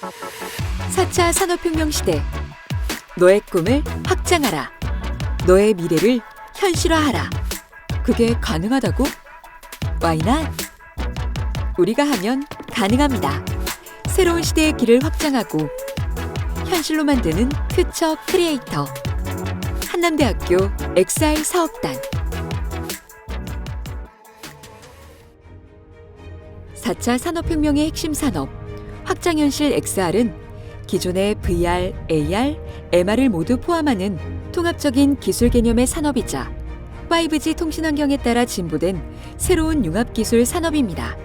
4차 산업혁명 시대. 너의 꿈을 확장하라. 너의 미래를 현실화하라. 그게 가능하다고? Why not? 우리가 하면 가능합니다. 새로운 시대의 길을 확장하고 현실로 만드는 퓨처 크리에이터. 한남대학교 XR 사업단. 4차 산업혁명의 핵심 산업 확장현실 XR은 기존의 VR, AR, MR을 모두 포함하는 통합적인 기술 개념의 산업이자 5G 통신 환경에 따라 진보된 새로운 융합 기술 산업입니다.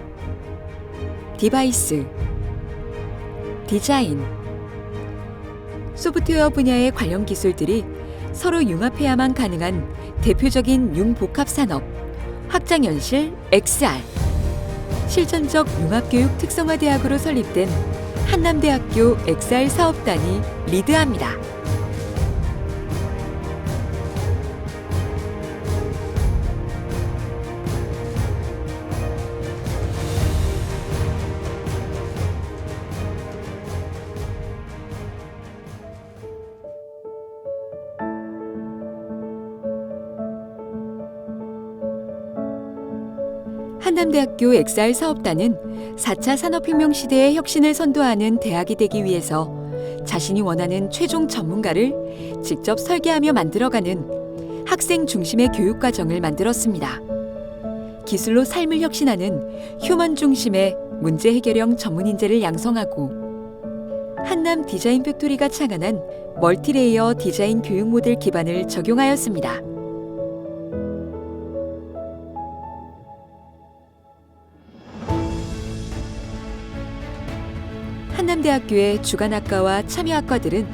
디바이스, 디자인, 소프트웨어 분야의 관련 기술들이 서로 융합해야만 가능한 대표적인 융복합 산업, 확장현실 XR. 실전적 융합교육 특성화 대학으로 설립된 한남대학교 XR 사업단이 리드합니다. 한남대학교 XR 사업단은 4차 산업혁명 시대의 혁신을 선도하는 대학이 되기 위해서 자신이 원하는 최종 전문가를 직접 설계하며 만들어가는 학생 중심의 교육 과정을 만들었습니다. 기술로 삶을 혁신하는 휴먼 중심의 문제 해결형 전문 인재를 양성하고 한남 디자인 팩토리가 창안한 멀티레이어 디자인 교육 모델 기반을 적용하였습니다. 한남대학교의 주간학과와 참여학과들은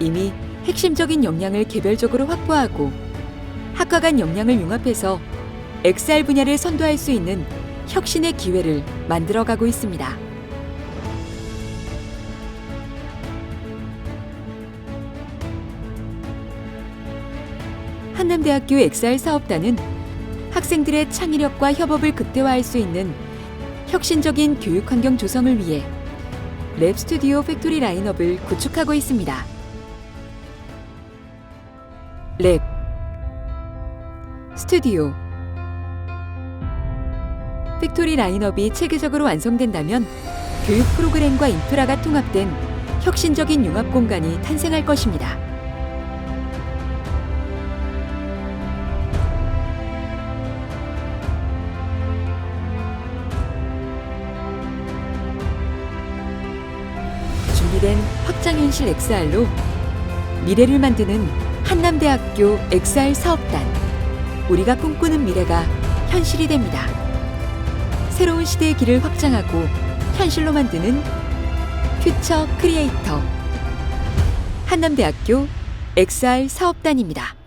이미 핵심적인 역량을 개별적으로 확보하고 학과 간 역량을 융합해서 XR 분야를 선도할 수 있는 혁신의 기회를 만들어가고 있습니다. 한남대학교 XR 사업단은 학생들의 창의력과 협업을 극대화할 수 있는 혁신적인 교육 환경 조성을 위해 랩 스튜디오 팩토리 라인업을 구축하고 있습니다. 랩 스튜디오 팩토리 라인업이 체계적으로 완성된다면 교육 프로그램과 인프라가 통합된 혁신적인 융합 공간이 탄생할 것입니다. 준비된 확장현실 XR로 미래를 만드는 한남대학교 XR 사업단. 우리가 꿈꾸는 미래가 현실이 됩니다. 새로운 시대의 길을 확장하고 현실로 만드는 퓨처 크리에이터. 한남대학교 XR 사업단입니다.